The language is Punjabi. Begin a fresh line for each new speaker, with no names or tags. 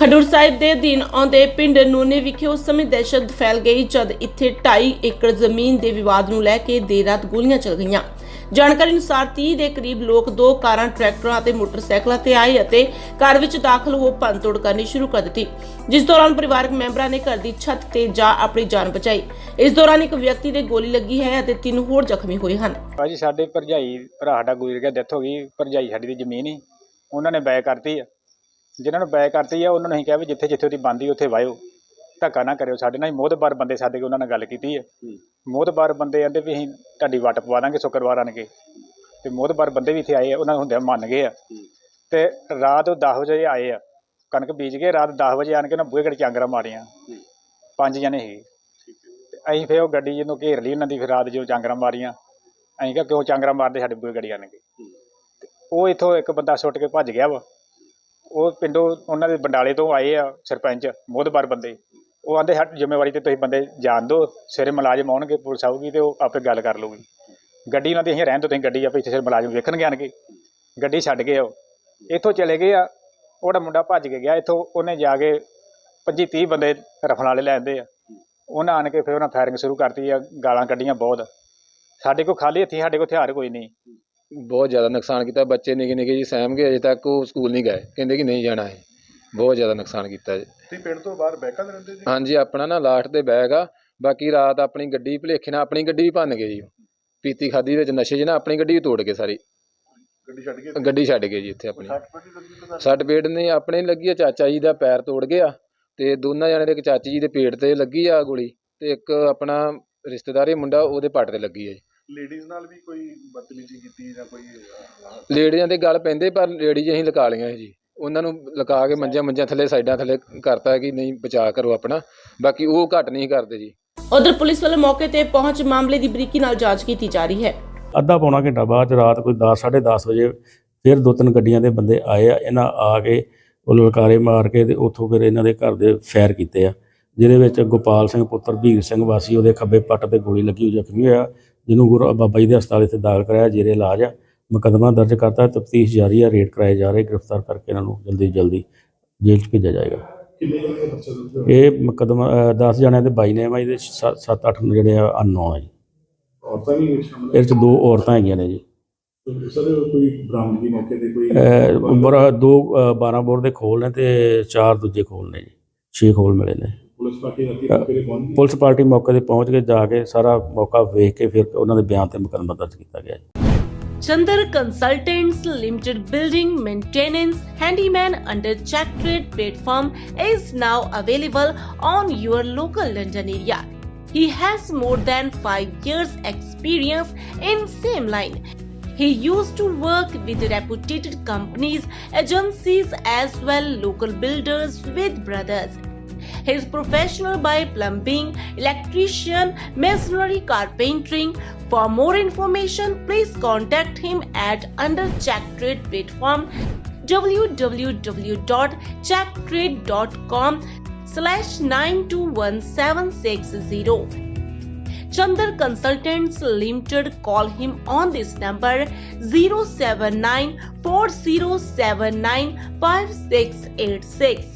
ਖਡੂਰ ਸਾਹਿਬ ਦੇ ਅਧੀਨ ਆਉਂਦੇ ਪਿੰਡ ਨੂਨੇ ਵਿਖੇ ਉਸ ਸਮੇਂ ਦਹਿਸ਼ਤ ਫੈਲ ਗਈ ਜਦ ਇੱਥੇ 2.5 ਏਕੜ ਜ਼ਮੀਨ ਦੇ ਵਿਵਾਦ ਨੂੰ ਲੈ ਕੇ ਦੇਰ ਰਾਤ ਗੋਲੀਆਂ ਚੱਲ ਗਈਆਂ। ਜਾਣਕਾਰੀ ਅਨੁਸਾਰ 30 ਦੇ ਕਰੀਬ ਲੋਕ ਦੋ ਕਾਰਾਂ, ਟਰੈਕਟਰਾਂ ਅਤੇ ਮੋਟਰਸਾਈਕਲਾਂ ਤੇ ਆਏ ਅਤੇ ਘਰ ਵਿੱਚ ਦਾਖਲ ਹੋ ਭੰਨਤੋੜ ਕਰਨੀ ਸ਼ੁਰੂ ਕਰ ਦਿੱਤੀ। ਜਿਸ ਦੌਰਾਨ ਪਰਿਵਾਰਕ ਮੈਂਬਰਾਂ ਨੇ ਘਰ ਦੀ ਛੱਤ ਤੇ ਜਾ ਆਪਣੀ ਜਾਨ ਬਚਾਈ। ਇਸ ਦੌਰਾਨ ਇੱਕ ਵਿਅਕਤੀ ਦੇ ਗੋਲੀ ਲੱਗੀ ਹੈ ਅਤੇ ਤਿੰਨ ਹੋਰ ਜ਼ਖਮੀ ਹੋਏ ਹਨ।
ਭਾਜੀ, ਸਾਡੇ ਭਰਜਾਈ, ਭਰਾ ਸਾਡਾ ਗੁਜ਼ਰ ਗਿਆ, ਡੈਥ ਹੋ ਗਈ। ਭਰਜਾਈ ਸਾਡੀ ਦੀ ਜ਼ਮੀਨ ਹੀ। ਉਹਨਾਂ ਨੇ ਬੈ ਕਰਤੀ ਆ। ਜਿਨ੍ਹਾਂ ਨੂੰ ਬੈ ਕਰਤੀ ਆ ਉਹਨਾਂ ਨੂੰ ਅਸੀਂ ਕਿਹਾ ਵੀ ਜਿੱਥੇ ਜਿੱਥੇ ਉਹਦੀ ਬੰਦੀ ਉੱਥੇ ਵਾਇਓ। ਧੱਕਾ ਨਾ ਕਰਿਓ ਸਾਡੇ ਨਾਲ ਮੋਹਤਬਾਰ ਬੰਦੇ ਸਾਡੇ ਕੋਲ ਉਹਨਾਂ ਨਾਲ ਗੱਲ ਕੀਤੀ ਹੈ। ਮੋਹਤਬਾਰ ਬੰਦੇ ਕਹਿੰਦੇ ਵੀ ਅਸੀਂ ਤੁਹਾਡੀ ਵੱਟ ਪਵਾ ਦਾਂਗੇ ਸ਼ੁੱਕਰਵਾਰ ਆਣ ਕੇ। ਤੇ ਮੋਹਤਬਾਰ ਬੰਦੇ ਵੀ ਇੱਥੇ ਆਏ ਆ ਉਹਨਾਂ ਨੂੰ ਹੁੰਦਿਆਂ ਮੰਨ ਗਏ ਆ। ਤੇ ਰਾਤ ਉਹ 10 ਵਜੇ ਆਏ ਆ ਕਣਕ ਬੀਜ ਕੇ ਰਾਤ 10 ਵਜੇ ਆਣ ਕੇ ਨਾ ਬੂਹੇ ਘੜ ਚਾਂਗਰਾ ਮਾਰੀਆਂ। ਪੰਜ ਜਣੇ ਸੀ। ਅਸੀਂ ਫਿਰ ਉਹ ਗੱਡੀ ਜਿਹਨੂੰ ਘੇਰ ਲਈ ਉਹਨਾਂ ਦੀ ਫਿਰ ਰਾਤ ਜੋ ਚਾਂਗਰਾ ਮਾਰੀਆਂ। ਅਸੀਂ ਕਿਹਾ ਕਿਉਂ ਚਾਂਗਰਾ ਮਾਰਦੇ ਸਾਡੇ ਬੂਹੇ ਗੜੀ ਆਣ ਕੇ? ਤੇ ਉਹ ਇੱਥੋਂ ਇੱਕ ਬੰਦਾ ਸੁੱਟ ਕੇ ਭੱਜ ਗਿਆ ਵਾ। ਉਹ ਪਿੰਡੋਂ ਉਹਨਾਂ ਦੇ ਬੰਡਾਲੇ ਤੋਂ ਆਏ ਆ ਸਰਪੰਚ ਮੋਹਤਬਾਰ ਬੰਦੇ। ਉਹ ਆਂਦੇ, ਸਾਡੀ ਜ਼ਿੰਮੇਵਾਰੀ ਤੇ ਤੁਸੀਂ ਬੰਦੇ ਜਾਣ ਦਿਓ ਸਵੇਰੇ ਮੁਲਾਜ਼ਮ ਆਉਣਗੇ, ਪੁਲਿਸ ਆਊਗੀ ਤੇ ਉਹ ਆਪੇ ਗੱਲ ਕਰ ਲਊਗੀ। ਗੱਡੀ ਉਹਨਾਂ ਦੀ ਅਸੀਂ ਰਹਿਣ ਤੋਂ ਤੁਸੀਂ ਗੱਡੀ ਆਪੇ ਇੱਥੇ ਸਿਰ ਮੁਲਾਜ਼ਮ ਵੇਖਣਗੇ ਆਣਗੇ। ਗੱਡੀ ਛੱਡ ਗਏ ਉਹ। ਇੱਥੋਂ ਚਲੇ ਗਏ ਆ, ਉਹਦਾ ਮੁੰਡਾ ਭੱਜ ਕੇ ਗਿਆ। ਇੱਥੋਂ ਉਹਨੇ ਜਾ ਕੇ 25 30 ਬੰਦੇ ਰਫਲ ਵਾਲੇ ਲੈ ਆਂਦੇ ਆ। ਉਹਨਾਂ ਆਣ ਕੇ ਫਿਰ ਉਹਨਾਂ ਫਾਇਰਿੰਗ ਸ਼ੁਰੂ ਕਰਤੀ ਆ, ਗਾਲਾਂ ਕੱਢੀਆਂ ਬਹੁਤ। ਸਾਡੇ ਕੋਲ ਖਾਲੀ ਹੱਥੀ, ਸਾਡੇ ਕੋਲ ਹਥਿਆਰ ਕੋਈ ਨਹੀਂ।
ਬਹੁਤ ਜ਼ਿਆਦਾ ਨੁਕਸਾਨ ਕੀਤਾ। ਬੱਚੇ ਨਿੱਕੇ ਨਿੱਕੇ ਜੀ ਸਹਿਮ ਗਏ ਅਜੇ ਤੱਕ ਉਹ ਸਕੂਲ ਨਹੀਂ ਗਏ। ਕਹਿੰਦੇ ਕਿ ਨਹੀਂ ਜਾਣਾ ਹੈ ਬਹੁਤ ਜ਼ਿਆਦਾ ਨੁਕਸਾਨ ਕੀਤਾ ਜੀ
ਤੁਸੀਂ ਪਿੰਡ ਤੋਂ ਬਾਹਰ ਬੈਕਾਂ ਦੇ ਰਹਿੰਦੇ ਜੀ?
ਹਾਂਜੀ ਆਪਣਾ ਨਾ ਲਾਸਟ ਤੇ ਬੈਗ ਆ। ਬਾਕੀ ਰਾਤ ਆਪਣੀ ਗੱਡੀ ਭੁਲੇਖੇ ਨਾਲ ਆਪਣੀ ਗੱਡੀ ਵੀ ਭੰਨ ਗਏ ਜੀ। ਪੀਤੀ ਖਾਦੀ ਵਿੱਚ ਨਸ਼ੇ 'ਚ ਨਾ ਆਪਣੀ ਗੱਡੀ ਵੀ ਤੋੜ ਕੇ ਸਾਰੀ।
ਗੱਡੀ ਛੱਡ ਕੇ
ਗੱਡੀ ਛੱਡ ਗਏ ਜੀ ਇੱਥੇ ਆਪਣੀ।
60 ਪੱਟੀ ਲੱਗੀ ਤਾਂ
ਸੱਟ ਪੇਟ ਨੇ ਆਪਣੇ ਲੱਗੀ ਆ। ਚਾਚਾ ਜੀ ਦਾ ਪੈਰ ਤੋੜ ਗਿਆ ਤੇ ਦੋਨਾਂ ਜਣੇ ਦੇ ਇੱਕ ਚਾਚੀ ਜੀ ਦੇ ਪੇਟ ਤੇ ਲੱਗੀ ਆ ਗੋਲੀ ਤੇ ਇੱਕ ਆਪਣਾ ਰਿਸ਼ਤੇਦਾਰੀ ਮੁੰਡਾ ਉਹਦੇ ਪੱਟ ਤੇ ਲੱਗੀ ਆ ਜੀ।
ਲੇਡੀਜ਼ ਨਾਲ ਵੀ ਕੋਈ ਬਦਤਮੀਜ਼ੀ ਕੀਤੀ ਜਾਂ ਕੋਈ
ਲੇਡੀਆਂ ਦੇ ਗੱਲ ਪੈਂਦੇ ਪਰ ਲੇਡੀਜ਼ ਅਸੀਂ ਲਗਾ ਲਈਆਂ ਸੀ ਜੀ। ਉਹਨਾਂ ਨੂੰ ਲਗਾ ਕੇ ਮੰਜਿਆਂ ਮੰਜਿਆਂ ਥੱਲੇ ਸਾਈਡਾਂ ਥੱਲੇ ਕਰਤਾ ਕਿ ਨਹੀਂ ਬਚਾ ਕਰੋ ਆਪਣਾ। ਬਾਕੀ ਉਹ ਘੱਟ ਨਹੀਂ ਕਰਦੇ ਜੀ।
ਉਧਰ ਪੁਲਿਸ ਵੱਲੋਂ ਮੌਕੇ ਤੇ ਪਹੁੰਚ ਮਾਮਲੇ ਦੀ ਬਰੀਕੀ ਨਾਲ ਜਾਂਚ ਕੀਤੀ ਜਾ ਰਹੀ ਹੈ।
ਅੱਧਾ ਪੌਣਾ ਘੰਟਾ ਬਾਅਦ 'ਚ ਰਾਤ ਕੋਈ 10 10:30 ਵਜੇ ਫਿਰ ਦੋ ਤਿੰਨ ਗੱਡੀਆਂ ਦੇ ਬੰਦੇ ਆਏ ਆ। ਇਹਨਾਂ ਆ ਕੇ ਉਹ ਲਲਕਾਰੇ ਮਾਰ ਕੇ ਤੇ ਉੱਥੋਂ ਫਿਰ ਇਹਨਾਂ ਦੇ ਘਰ ਦੇ ਫਾਇਰ ਕੀਤੇ ਆ ਜਿਹਦੇ ਵਿੱਚ ਗੋਪਾਲ ਸਿੰਘ ਪੁੱਤਰ ਭੀਰ ਸਿੰਘ ਵਾਸੀ ਉਹਦੇ ਖੱਬੇ ਪੱਟ ਤੇ ਗੋਲੀ ਲੱਗੀ ਹੋਈ ਜ਼ਖਮੀ ਹੋਇਆ। ਜਿਹਨੂੰ ਗੁਰੂ ਬਾਬਾ ਜੀ ਦੇ ਹਸਪਤਾਲ ਇੱਥੇ ਦਾਖਲ ਕਰਾਇਆ ਜੇਰੇ ਇਲਾਜ ਆ। ਮੁਕੱਦਮਾ ਦਰਜ ਕਰਤਾ ਤਫਤੀਸ਼ ਜਾਰੀ ਆ ਰੇਡ ਕਰਾਏ ਜਾ ਰਹੇ ਗ੍ਰਿਫਤਾਰ ਕਰਕੇ ਇਹਨਾਂ ਨੂੰ ਜਲਦੀ ਜਲਦੀ ਜੇਲ੍ਹ 'ਚ ਭੇਜਿਆ ਜਾਏਗਾ।
ਦਾ
ਇਹ ਮੁਕੱਦਮਾ 10 ਜਣਿਆਂ ਦੇ ਬਾਈ ਨੇ ਆ ਇਹਦੇ 7 8 ਜਿਹੜੇ ਆ ਅਨਨੋਨ ਆ ਜੀ।
ਔਰਤਾਂ ਵੀ ਵਿੱਚ ਸ਼ਾਮਲ
ਇਹਦੇ 'ਚ ਦੋ ਔਰਤਾਂ ਹੈਗੀਆਂ ਨੇ ਜੀ।
ਸਰ ਕੋਈ ਬਰਾਮਦਗੀ ਮੌਕੇ ਤੇ ਕੋਈ
ਬਰ ਦੋ ਅਹ 12 ਬੋਰ ਦੇ ਖੋਲ ਨੇ ਤੇ ਚਾਰ ਦੂਜੇ ਖੋਲ ਨੇ ਜੀ। 6 ਖੋਲ ਮਿਲੇ ਨੇ।
ਪੁਲਿਸ ਪਾਰਟੀ ਰਾਤੀ ਮੌਕੇ ਤੇ ਪਹੁੰਚ ਗਈ
ਪੁਲਿਸ ਪਾਰਟੀ ਮੌਕੇ ਤੇ ਪਹੁੰਚ ਕੇ ਜਾ ਕੇ ਸਾਰਾ ਮੌਕਾ ਵੇਖ ਕੇ ਫਿਰ ਉਹਨਾਂ ਦੇ ਬਿਆਨ ਤੇ ਮੁਕੱਦਮਾ ਦਰਜ ਕੀਤਾ ਗਿਆ ਜੀ
Chandar Consultants Limited Building Maintenance Handyman under Check Trade platform is now available on your local London area. He has more than 5 years experience in same line. He used to work with reputed companies, agencies as well local builders with brothers. He is professional by plumbing, electrician, masonry, carpentering. For more information, please contact him at Under Check Trade platform www.checktrade.com slash 921760. Chandar Consultants Limited call him on this number 079 4079 5686.